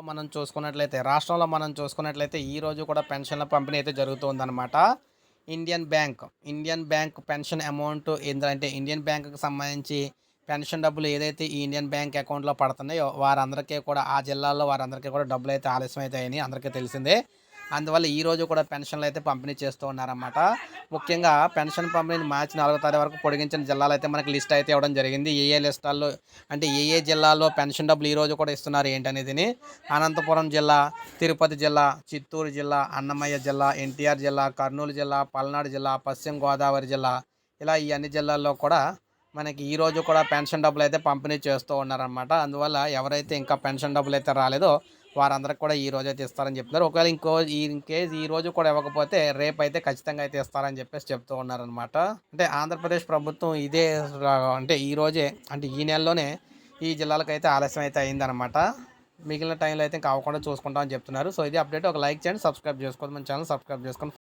రాష్ట్రంలో మనం చూసుకున్నట్లయితే రాష్ట్రంలో మనం చూసుకున్నట్లయితే ఈ రోజు కూడా పెన్షన్ల పంపిణీ అయితే జరుగుతుందన్నమాట. Indian Bank Indian Bank pension amount ఏంటంటే ఇండియన్ బ్యాంక్కి సంబంధించి పెన్షన్ డబ్బులు ఏదైతే ఈ ఇండియన్ బ్యాంక్ అకౌంట్లో పడుతున్నాయో వారందరికీ కూడా ఆ జిల్లాల్లో వారందరికీ కూడా డబ్బులు అయితే ఆలస్యం అయితే అందరికీ తెలిసిందే. అందువల్ల ఈ రోజు కూడా పెన్షన్లు అయితే పంపిణీ చేస్తూ ఉన్నారన్నమాట. ముఖ్యంగా పెన్షన్ పంపిణీ మార్చి నాలుగో తారీఖు వరకు పొడిగించిన జిల్లాలు అయితే మనకి లిస్ట్ అయితే ఇవ్వడం జరిగింది. ఏ ఏ లిస్టాల్లో అంటే ఏ ఏ జిల్లాలో పెన్షన్ డబ్బులు ఈ రోజు కూడా ఇస్తున్నారు ఏంటనేది అనంతపురం జిల్లా తిరుపతి జిల్లా చిత్తూరు జిల్లా అన్నమయ్య జిల్లా ఎన్టీఆర్ జిల్లా కర్నూలు జిల్లా పల్నాడు జిల్లా పశ్చిమ గోదావరి జిల్లా ఇలా ఈ అన్ని జిల్లాల్లో కూడా మనకి ఈ రోజు కూడా పెన్షన్ డబ్బులు అయితే పంపిణీ చేస్తూ ఉన్నారన్నమాట. అందువల్ల ఎవరైతే ఇంకా పెన్షన్ డబ్బులు అయితే రాలేదో వారందరికి కూడా ఈ రోజైతే ఇస్తారని చెప్తున్నారు. ఒకవేళ ఇంకో ఈ ఇన్ కేస్ ఈ రోజు కూడా ఇవ్వకపోతే రేపు అయితే ఖచ్చితంగా అయితే ఇస్తారని చెప్పేసి చెప్తూ ఉన్నారనమాట అంటే ఆంధ్రప్రదేశ్ ప్రభుత్వం ఇదే అంటే ఈ రోజే అంటే ఈ నెలలోనే ఈ జిల్లాలకు అయితే ఆలస్యం అయితే అయిందనమాట మిగిలిన టైంలో అయితే ఇంకా అవ్వకుండా చూసుకుంటామని చెప్తున్నారు. సో ఇది అప్డేట్. ఒక లైక్ చేయండి సబ్స్క్రైబ్ చేసుకోండి మన ఛానల్ సబ్స్క్రైబ్ చేసుకొని